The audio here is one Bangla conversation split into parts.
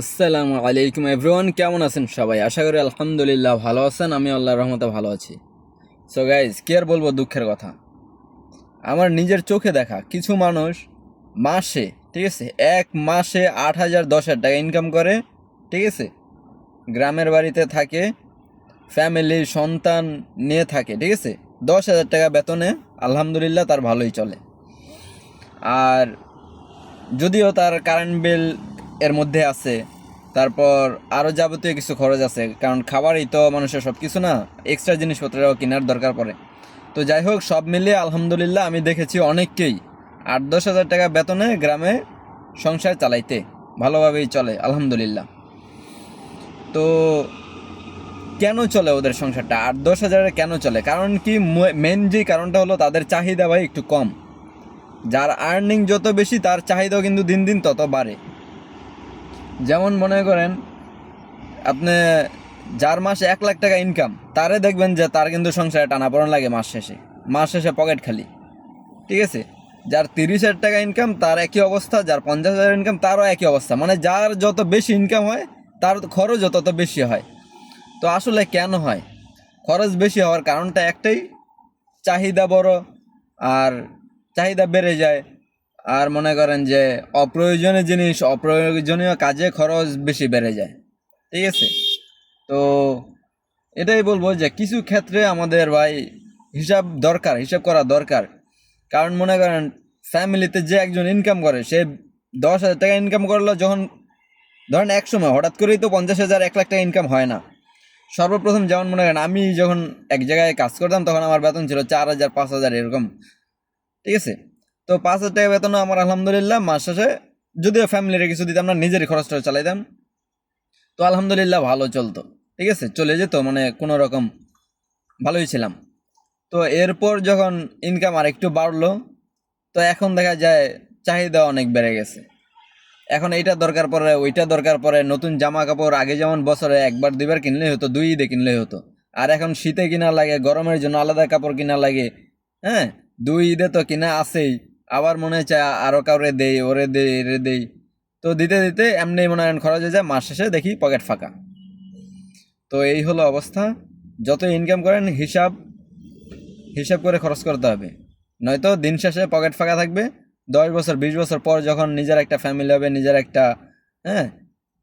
আসসালামু আলাইকুম এভরিওয়ান, কেমন আছেন সবাই? আশা করি আলহামদুলিল্লাহ ভালো আছেন আমি আল্লাহর রহমতে ভালো আছি। সো গাইজ কি আর বলব দুঃখের কথা? আমার নিজের চোখে দেখা কিছু মানুষ মাসে, ঠিক আছে, এক মাসে আট হাজার দশ হাজার টাকা ইনকাম করে, ঠিক আছে, গ্রামের বাড়িতে থাকে ফ্যামিলি সন্তান নিয়ে থাকে, ঠিক আছে, দশ হাজার টাকা বেতনে আলহামদুলিল্লাহ তার ভালোই চলে। আর যদিও তার কারেন্ট বিল এর মধ্যে আছে। তারপর আরও যাবতীয় কিছু খরচ আছে। কারণ খাবারই তো মানুষের সব কিছু না এক্সট্রা জিনিসপত্রও কেনার দরকার পড়ে। তো যাই হোক, সব মিলিয়ে আলহামদুলিল্লাহ আমি দেখেছি অনেককেই। আট দশ হাজার টাকা বেতনে গ্রামে সংসার চালাইতে। ভালোভাবেই চলে, আলহামদুলিল্লাহ। তো কেন চলে ওদের সংসারটা? আট দশ হাজারে কেন চলে? কারণ কি মেন যে কারণটা হলো তাদের চাহিদা ভাই একটু কম। যার আর্নিং যত বেশি, তার চাহিদাও কিন্তু দিন দিন তত বাড়ে। যেমন মনে করেন, আপনি যার মাসে এক লাখ টাকা ইনকাম তারে দেখবেন যে তার কিন্তু সংসারে টানাপড়ন লাগে মাস শেষে। মাস শেষে পকেট খালি। ঠিক আছে? যার তিরিশ হাজার টাকা ইনকাম তার একই অবস্থা, যার পঞ্চাশ হাজার ইনকাম তারও একই অবস্থা। মানে যার যত বেশি ইনকাম হয়, তার খরচও তত বেশি হয়। তো আসলে কেন হয়? খরচ বেশি হওয়ার কারণটা একটাই, চাহিদা বড়, আর চাহিদা বেড়ে যায় আর মনে করেন যে অপ্রয়োজনীয় জিনিস, অপ্রয়োজনীয় কাজে খরচ বেশি বেড়ে যায়। ঠিক আছে? তো এটাই বলব যে কিছু ক্ষেত্রে আমাদের ভাই হিসাব দরকার, হিসাব করা দরকার। কারণ মনে করেন ফ্যামিলিতে যে একজন ইনকাম করে, সে দশ হাজার টাকা ইনকাম করল যখন ধরেন এক সময় হঠাৎ করেই তো পঞ্চাশ হাজার, এক লাখ টাকা ইনকাম হয় না। সর্বপ্রথম যেমন মনে করেন আমি যখন এক জায়গায় কাজ করতাম তখন আমার বেতন ছিল চার হাজার, পাঁচ হাজার এরকম। ঠিক আছে? তো পাঁচ হাজার টাকা বেতন আমার আলহামদুলিল্লাহ, মাস শেষে। যদিও ফ্যামিলির কিছু দিতাম না, নিজেরই খরচটা চালাইতাম তো আলহামদুলিল্লাহ ভালো চলতো, ঠিক আছে? চলে যেত মানে কোনো রকম ভালোই ছিলাম। তো এরপর যখন ইনকাম আর একটু বাড়লো, তো এখন দেখা যায় চাহিদা অনেক বেড়ে গেছে। এখন এইটা দরকার পড়ে ওইটা দরকার পড়ে নতুন জামা কাপড় আগে যেমন বছরে একবার, দুইবার কিনলেই হতো, দুই ঈদে কিনলেই হতো। আর এখন শীতে কিনা লাগে, গরমের জন্য আলাদা কাপড় কিনা লাগে হ্যাঁ? দুই ঈদে তো কিনা আছেই। আবার মনে চায় আরও কাউরে দেই, ওরে দেই, এরে দেই। তো দিতে দিতে এমনি মনে হয় খরচ হয়ে যায়, মাস শেষে দেখি পকেট ফাঁকা। তো এই হলো অবস্থা। যত ইনকাম করেন, হিসাব হিসাব করে খরচ করতে হবে। নয়তো দিন শেষে পকেট ফাঁকা থাকবে। দশ বছর, বিশ বছর পর যখন নিজের একটা ফ্যামিলি হবে, নিজের একটা হ্যাঁ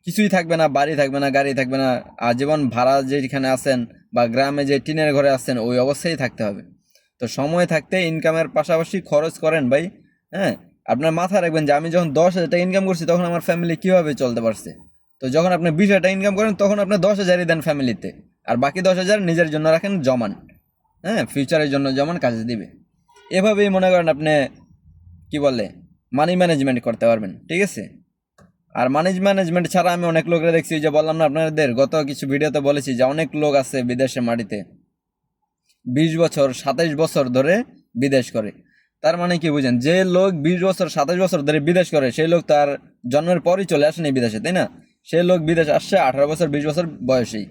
কিছুই থাকবে না, বাড়ি থাকবে না, গাড়ি থাকবে না, আজীবন ভাড়া যেখানে আছেন বা গ্রামে যে টিনের ঘরে আছেন, ওই অবস্থায় থাকতে হবে। তো সময় থাকতে ইনকামের পাশাপাশি খরচ করেন ভাই হ্যাঁ? আপনার মাথায় রাখবেন যে আমি যখন দশ হাজার টাকা ইনকাম করছি, তখন আমার ফ্যামিলি কীভাবে চলতে পারছে? তো যখন আপনি বিশ হাজার টাকা ইনকাম করেন, তখন আপনি দশ হাজারই দেন ফ্যামিলিতে আর বাকি দশ হাজার নিজের জন্য রাখেন, জমান। হ্যাঁ? ফিউচারের জন্য জমান, কাজে দিবে। এভাবেই মনে করেন আপনি, কি বলে মানি ম্যানেজমেন্ট করতে পারবেন, ঠিক আছে? আর মানি ম্যানেজমেন্ট ছাড়া আমি অনেক লোকের দেখছি যে বললাম না আপনাদের, গত কিছু ভিডিওতে বলেছি যে অনেক লোক আছে বিদেশে মাটিতে। বিশ বছর, সাতাইশ বছর ধরে বিদেশ করে। তার মানে কি বুঝেন? যে লোক বিশ বছর সাতাশ বছর ধরে বিদেশ করে, সেই লোক তার জন্মের পরই চলে আসেনি বিদেশে, তাই না? সেই লোক বিদেশ আসছে আঠারো বছর, বিশ বছর বয়সেই।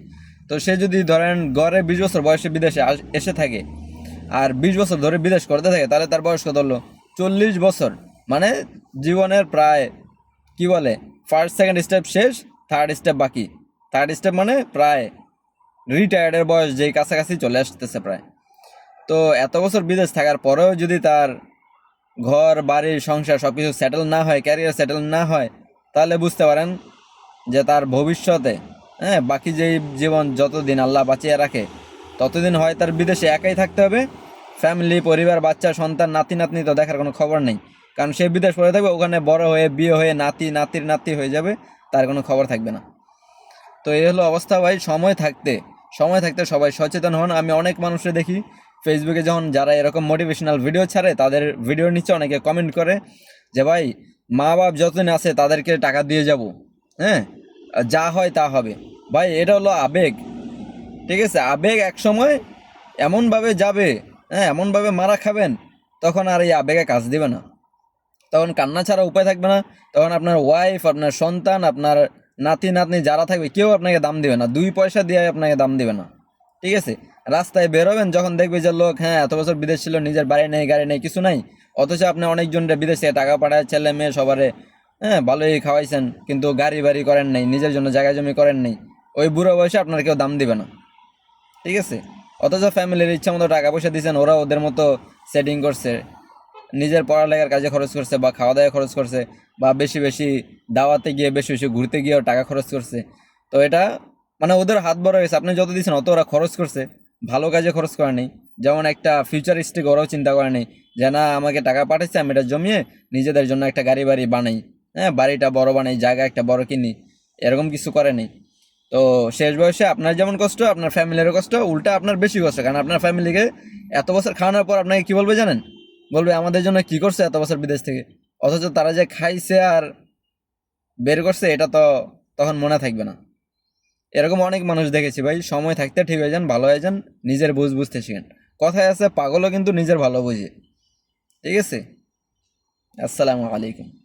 তো সে যদি ধরেন গড়ে বিশ বছর বয়সে বিদেশে এসে থাকে আর বিশ বছর ধরে বিদেশ করতে থাকে, তাহলে তার বয়স কত হলো? চল্লিশ বছর। মানে জীবনের প্রায়, কি বলে? ফার্স্ট সেকেন্ড স্টেপ শেষ থার্ড স্টেপ বাকি। থার্ড স্টেপ মানে প্রায় রিটায়ার্ডের বয়স যেই কাছাকাছি চলে আসতেছে প্রায়। তো এত বছর বিদেশ থাকার পরেও যদি তার ঘর, বাড়ি, সংসার সব কিছু সেটেল না হয় ক্যারিয়ার সেটেল না হয়, তাহলে বুঝতে পারেন যে তার ভবিষ্যতে হ্যাঁ বাকি যেই জীবন যতদিন আল্লাহ বাঁচিয়ে রাখে, ততদিন হয় তার বিদেশে একাই থাকতে হবে। ফ্যামিলি পরিবার, বাচ্চা, সন্তান, নাতি, নাতনি তো দেখার কোনো খবর নেই। কারণ সে বিদেশ পড়ে থাকবে, ওখানে বড় হয়ে, বিয়ে হয়ে নাতি, নাতির নাতি হয়ে যাবে, তার কোনো খবর থাকবে না। তো এই হলো অবস্থা ভাই, সময় থাকতে সময় থাকতে সবাই সচেতন হন। আমি অনেক মানুষের দেখি ফেসবুকে যখন যারা এরকম মোটিভেশনাল ভিডিও ছাড়ে, তাদের ভিডিওর নিচে অনেকে কমেন্ট করে যে, ভাই মা বাপ যতদিন আছে তাদেরকে টাকা দিয়ে যাব। হ্যাঁ? যা হয় তা হবে। ভাই, এটা হলো আবেগ। ঠিক আছে? আবেগ এক সময় এমনভাবে যাবে হ্যাঁ এমনভাবে মারা খাবেন, তখন আর এই আবেগে কাজ দিবে না। তখন কান্না ছাড়া উপায় থাকবে না। তখন আপনার ওয়াইফ আপনার সন্তান, আপনার নাতি, নাতনি যারা থাকবে, কেউ আপনাকে দাম দেবে না। দুই পয়সা দিয়ে আপনাকে দাম দেবে না। ঠিক আছে? রাস্তায় বেরোবেন যখন দেখবে যে লোক হ্যাঁ এত বছর বিদেশ ছিল, নিজের বাড়ি নেই, গাড়ি নেই, কিছু নাই, অথচ আপনি অনেকজনটা বিদেশে টাকা পাঠায়, ছেলে মেয়ে সবারে হ্যাঁ ভালোই খাওয়াইছেন, কিন্তু গাড়ি বাড়ি করেন নাই, নিজের জন্য জায়গা জমি করেন নাই, ওই বুড়ো বয়সে আপনার কেউ দাম দিবে না। ঠিক আছে? অথচ ফ্যামিলির ইচ্ছা মতো টাকা পয়সা দিয়েছেন ওরা ওদের মতো সেটিং করছে। নিজের পড়ালেখার কাজে খরচ করছে বা খাওয়া দাওয়া খরচ করছে বা বেশি বেশি দাওয়াতে গিয়ে বেশি বেশি ঘুরতে গিয়েও টাকা খরচ করছে। তো এটা মানে ওদের হাত বড় হয়েছে। আপনি যত দিচ্ছেন অত ওরা খরচ করছে। ভালো কাজে খরচ করে নেই। যেমন একটা ফিউচারিস্টিক ওরাও চিন্তা করে নেই যে, না, আমাকে টাকা পাঠাচ্ছে আমি এটা জমিয়ে নিজেদের জন্য একটা গাড়ি বাড়ি বানাই। হ্যাঁ বাড়িটা বড় বানাই, জায়গা একটা বড় কিনি। এরকম কিছু করে নেই। তো শেষ বয়সে আপনার যেমন কষ্ট, আপনার ফ্যামিলিরও কষ্ট, উল্টা আপনার বেশি কষ্ট। কারণ আপনার ফ্যামিলিকে এত বছর খাওয়ানোর পর আপনাকে কী বলবে জানেন? বলবে, আমাদের জন্য কি করছে এত বছর বিদেশ থেকে? অথচ তারা যে খাইছে আর বের করছে, এটা তো তখন মনে থাকবে না। এরকম অনেক মানুষ দেখেছি, ভাই, সময় থাকতে ঠিক হয়ে যান, ভালো হয়ে যান, নিজের বুঝ বুঝতে শিখেন। কথায় আছে, পাগলও কিন্তু নিজের ভালো বুঝে। ঠিক আছে? আসসালামু আলাইকুম।